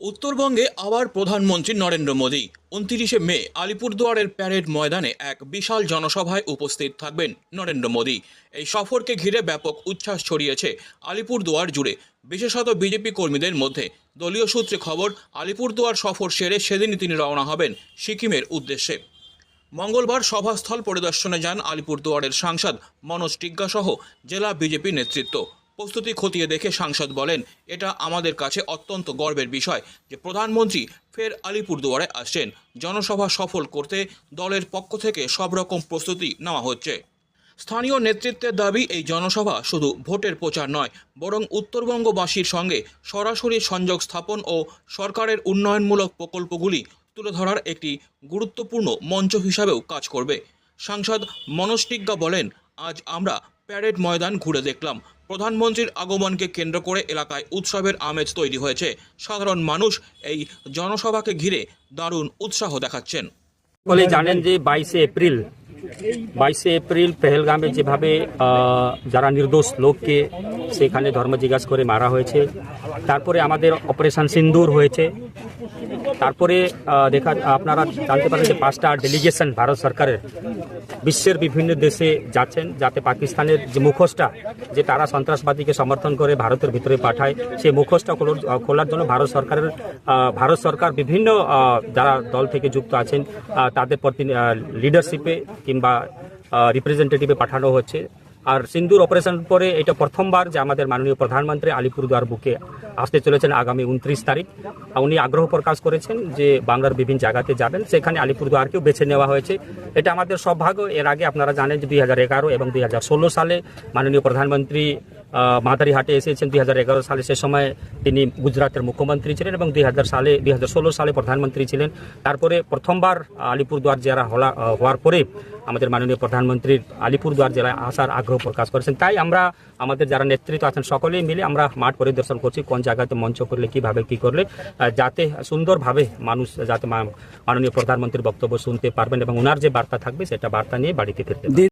উত্তরবঙ্গে আবার প্রধানমন্ত্রী নরেন্দ্র মোদী। উনত্রিশে মে আলিপুরদুয়ারের প্যারেড ময়দানে এক বিশাল জনসভায় উপস্থিত থাকবেন নরেন্দ্র মোদী। এই সফরকে ঘিরে ব্যাপক উচ্ছ্বাস ছড়িয়েছে আলিপুরদুয়ার জুড়ে। বিশেষত বিজেপি কর্মীদের মধ্যে দলীয় সূত্রে খবর, আলিপুরদুয়ার সফর সেরে সেদিনই তিনি রওনা হবেন সিকিমের উদ্দেশ্যে। মঙ্গলবার সভাস্থল পরিদর্শনে যান আলিপুরদুয়ারের সাংসদ মনোজ টিগ্গা সহ জেলা বিজেপি নেতৃত্ব। প্রস্তুতি খতিয়ে দেখে সাংসদ বলেন, এটা আমাদের কাছে অত্যন্ত গর্বের বিষয় যে প্রধানমন্ত্রী ফের আলিপুরদুয়ারে আসছেন। জনসভা সফল করতে দলের পক্ষ থেকে সব রকম প্রস্তুতি নেওয়া হচ্ছে। স্থানীয় নেতৃত্বের দাবি, এই জনসভা শুধু ভোটের প্রচার নয়, বরং উত্তরবঙ্গবাসীর সঙ্গে সরাসরি সংযোগ স্থাপন ও সরকারের উন্নয়নমূলক প্রকল্পগুলি তুলে ধরার একটি গুরুত্বপূর্ণ মঞ্চ হিসাবেও কাজ করবে। সাংসদ মনোজ বলেন, আজ আমরা প্যারেড ময়দান ঘুরে দেখলাম। প্রধানমন্ত্রীর আগমনকে কেন্দ্র করে এলাকায় উৎসবের আমেজ তৈরি হয়েছে। সাধারণ মানুষ এই জনসভাকে ঘিরে দারুণ উৎসাহ দেখাচ্ছেন। সকলে জানেন যে বাইশে এপ্রিল বাইশে এপ্রিল পেহেলগামে যেভাবে যারা নির্দোষ লোককে সেখানে ধর্ম জিজ্ঞাসা করে মারা হয়েছে, তারপরে আমাদের অপারেশন সিন্দুর হয়েছে তারপরে দেখা, আপনারা জানতে পারেন যে পাঁচটা ডেলিগেশন ভারত সরকারের বিশ্বের বিভিন্ন দেশে যাচ্ছেন, যাতে পাকিস্তানের যে মুখোশটা, যে তারা সন্ত্রাসবাদীকে সমর্থন করে ভারতের ভিতরে পাঠায়, সেই মুখোশটা খোলার- জন্য ভারত সরকারের ভারত সরকার বিভিন্ন যারা দল থেকে যুক্ত আছেন তাদের প্রতি লিডারশিপে কিংবা রিপ্রেজেন্টেটিভে পাঠানো হচ্ছে। আর সিন্দুর অপারেশন পরে এটা প্রথমবার যে আমাদের মাননীয় প্রধানমন্ত্রী আলিপুরদুয়ার বুকে আসতে চলেছেন আগামী উনত্রিশ তারিখ। উনি আগ্রহ প্রকাশ করেছেন যে বাংলার বিভিন্ন জায়গাতে যাবেন, সেখানে আলিপুরদুয়ারকেও বেছে নেওয়া হয়েছে। এটা আমাদের সৌভাগ্য। এর আগে আপনারা জানেন যে দুই হাজার এগারো এবং দুই হাজার ষোলো সালে মাননীয় প্রধানমন্ত্রী মাদারিহাটে এসেছেন দুই হাজার এগারো সালে। সে সময় তিনি গুজরাটের মুখ্যমন্ত্রী ছিলেন এবং দুই হাজার সালে, দুই হাজার ষোলো সালে প্রধানমন্ত্রী ছিলেন। তারপরে প্রথমবার আলিপুরদুয়ার জেলা হওয়ার পরে আমাদের মাননীয় প্রধানমন্ত্রীর আলিপুরদুয়ার জেলায় আসার আগ্রহ প্রকাশ করেছেন। তাই আমরা, আমাদের যারা নেতৃত্ব আছেন, সকলেই মিলে আমরা মাঠ পরিদর্শন করছি, কোন জায়গাতে মঞ্চ করলে, কীভাবে, কি করলে যাতে সুন্দরভাবে মানুষ, যাতে মাননীয় প্রধানমন্ত্রীর বক্তব্য শুনতে পারবেন এবং ওনার যে বার্তা থাকবে, সেটা বার্তা নিয়ে বাড়িতে ফিরতে।